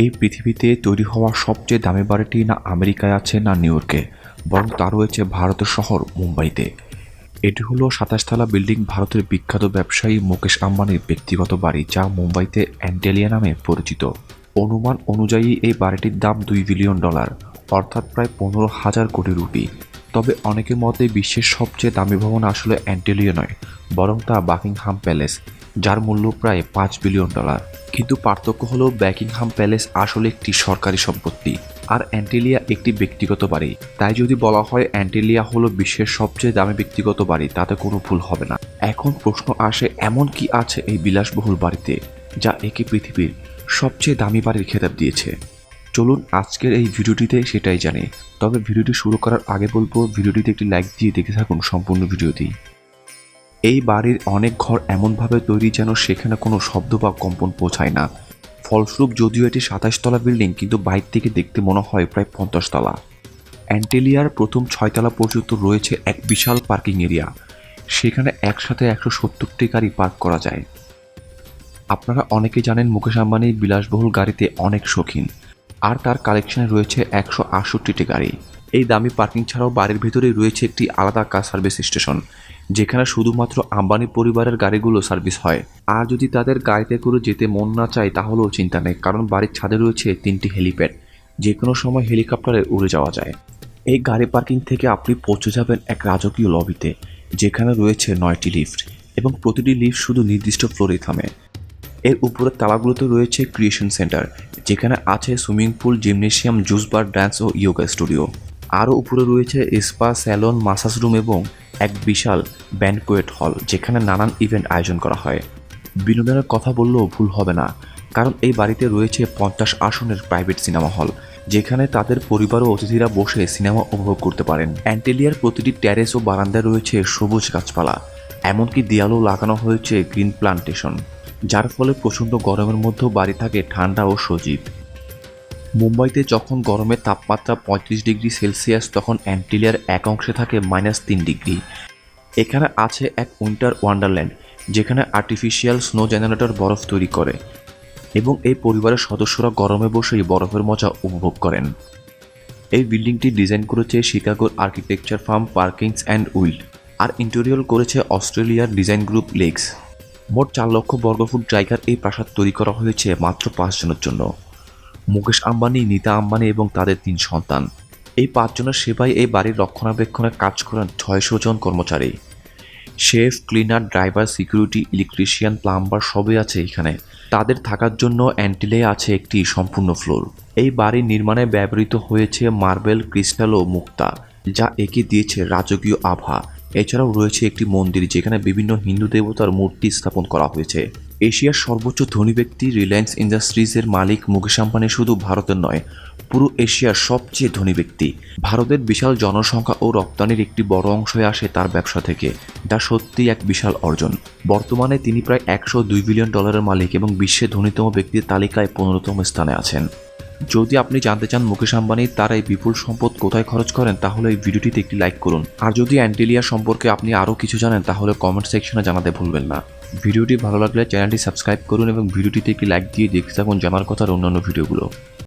এই পৃথিবীতে তৈরি হওয়া সবচেয়ে দামি বাড়িটি না আমেরিকায় আছে না নিউ ইয়র্কে, বরং তা রয়েছে ভারতের শহর মুম্বাইতে। এটি হলো সাতাশতলা বিল্ডিং ভারতের বিখ্যাত ব্যবসায়ী মুকেশ আম্বানির ব্যক্তিগত বাড়ি, যা মুম্বাইতে অ্যান্টেলিয়া নামে পরিচিত। অনুমান অনুযায়ী এই বাড়িটির দাম দুই বিলিয়ন ডলার, অর্থাৎ প্রায় পনেরো হাজার কোটি রুপি। তবে অনেকের মতে বিশ্বের সবচেয়ে দামি ভবন আসলে অ্যান্টেলিয়া নয়, বরং তা বাকিংহাম প্যালেস। যার মূল্য প্রায় পাঁচ বিলিয়ন ডলার। কিন্তু পার্থক্য হলো ব্যাকিংহাম প্যালেস আসলে একটি সরকারি সম্পত্তি আর অ্যান্টেলিয়া একটি ব্যক্তিগত বাড়ি। তাই যদি বলা হয় অ্যান্টেলিয়া হলো বিশ্বের সবচেয়ে দামি ব্যক্তিগত বাড়ি, তাতে কোনো ভুল হবে না। এখন প্রশ্ন আসে, এমন কি আছে এই বিলাসবহুল বাড়িতে যা একে পৃথিবীর সবচেয়ে দামি বাড়ির খেতাব দিয়েছে? চলুন আজকের এই ভিডিওটিতে সেটাই জানি। তবে ভিডিওটি শুরু করার আগে বলব, ভিডিওটিতে একটি লাইক দিয়ে দেখে থাকুন সম্পূর্ণ ভিডিওটি। এই বাড়ির অনেক ঘর এমনভাবে তৈরি যেন সেখানে কোনো শব্দ বা কম্পন পৌঁছায় না। ফলস্বরূপ যদিও এটি সাতাশ তলা বিল্ডিং, কিন্তু বাইর থেকে দেখতে মনে হয় প্রায় পঞ্চাশ তলা অ্যান্টেলিয়ার প্রথম ছয়তলা পর্যন্ত রয়েছে এক বিশাল পার্কিং এরিয়া। সেখানে একসাথে একশো সত্তরটি গাড়ি পার্ক করা যায়। আপনারা অনেকে জানেন মুকেশ আম্বানি বিলাসবহুল গাড়িতে অনেক শৌখিন, আর তার কালেকশনে রয়েছে একশো আটষট্টিটি গাড়ি। এই দামি পার্কিং ছাড়াও বাড়ির ভিতরেই রয়েছে একটি আলাদা কার সার্ভিস স্টেশন। যেখানে শুধুমাত্র আম্বানি পরিবারের গাড়িগুলো সার্ভিস হয়। আর যদি তাদের গাড়িতে করে যেতে মন না চায়, তাহলেও চিন্তা নেই, কারণ বাড়ির ছাদে রয়েছে তিনটি হেলিপ্যাড। যে কোনো সময় হেলিকপ্টারে উড়ে যাওয়া যায়। এই গাড়ি পার্কিং থেকে আপনি পৌঁছে যাবেন এক রাজকীয় লবিতে, যেখানে রয়েছে নয়টি লিফট এবং প্রতিটি লিফট শুধু নির্দিষ্ট ফ্লোরে থামে। এর উপরের তালাগুলোতে রয়েছে ক্রিয়েশন সেন্টার, যেখানে আছে swimming pool, gymnasium, juice bar dance ও ইয়োগা স্টুডিও। আরও উপরে রয়েছে স্পা, স্যালন, মাসাজ রুম এবং এক বিশাল ব্যানকোয়েট হল, যেখানে নানান ইভেন্ট আয়োজন করা হয়। বিনোদনের কথা বললেও ভুল হবে না, কারণ এই বাড়িতে রয়েছে পঞ্চাশ আসনের প্রাইভেট সিনেমা হল, যেখানে তাদের পরিবার ও অতিথিরা বসে সিনেমা উপভোগ করতে পারেন। অ্যান্টেলিয়ার প্রতিটি ট্যারেস ও বারান্দায় রয়েছে সবুজ গাছপালা, এমনকি দেয়ালও লাগানো হয়েছে গ্রিন প্লান্টেশন, যার ফলে প্রচণ্ড গরমের মধ্যেও বাড়ি থাকে ঠান্ডা ও সজীব। মুম্বাইতে যখন গরমের তাপমাত্রা পঁয়ত্রিশ ডিগ্রি সেলসিয়াস, তখন অ্যান্টিলিয়ার এক অংশে থাকে মাইনাস তিন ডিগ্রি। এখানে আছে এক উইন্টার ওয়ান্ডারল্যান্ড, যেখানে আর্টিফিশিয়াল স্নো জেনারেটর বরফ তৈরি করে এবং এই পরিবারের সদস্যরা গরমে বসেই বরফের মজা উপভোগ করেন। এই বিল্ডিংটি ডিজাইন করেছে শিকাগোর architecture firm Perkins and Will R interior করেছে অস্ট্রেলিয়ার ডিজাইন গ্রুপ লেগস মোট চার লক্ষ বর্গফুট জায়গার এই প্রাসাদ তৈরি করা হয়েছে মাত্র পাঁচজনের জন্য। মুকেশ আম্বানি, নীতা আম্বানি এবং তাদের তিন সন্তান। এই পাঁচজনের সেবায় এই বাড়ির রক্ষণাবেক্ষণে কাজ করেন ছয়শো জন কর্মচারী। Chef, cleaner, driver, security, electrician, plumber সবই আছে এখানে। তাদের থাকার জন্য অ্যান্টিলে আছে একটি সম্পূর্ণ ফ্লোর। এই বাড়ির নির্মাণে ব্যবহৃত হয়েছে মার্বেল, ক্রিস্টাল ও মুক্তা, যা একে দিয়েছে রাজকীয় আভা। এছাড়াও রয়েছে একটি মন্দির, যেখানে বিভিন্ন হিন্দু দেবতার মূর্তি স্থাপন করা হয়েছে। এশিয়ার সর্বোচ্চ ধনী ব্যক্তি রিলায়েন্স ইন্ডাস্ট্রিজের মালিক মুকেশ আম্বানি শুধু ভারতের নয়, পুরো এশিয়ার সবচেয়ে ধনী ব্যক্তি। ভারতের বিশাল জনসংখ্যা ও রপ্তানির একটি বড় অংশই আসে তার ব্যবসা থেকে, যা সত্যিই এক বিশাল অর্জন। বর্তমানে তিনি প্রায় একশো দুই বিলিয়ন ডলারের মালিক এবং বিশ্বের ধনীতম ব্যক্তির তালিকায় পনেরোতম স্থানে আছেন। যদি আপনি জানতে চান মুকেশ আম্বানি তার এই বিপুল সম্পদ কোথায় খরচ করেন, তাহলে এই ভিডিওটিতে একটি লাইক করুন। আর যদি অ্যান্টেলিয়া সম্পর্কে আপনি আরও কিছু জানেন, তাহলে কমেন্ট সেকশনে জানাতে ভুলবেন না। ভিডিওটি ভালো লাগলে চ্যানেলটি সাবস্ক্রাইব করুন এবং ভিডিওটিতে একটি লাইক দিয়ে দেখতে থাকুন জানার কথার অন্যান্য ভিডিওগুলো।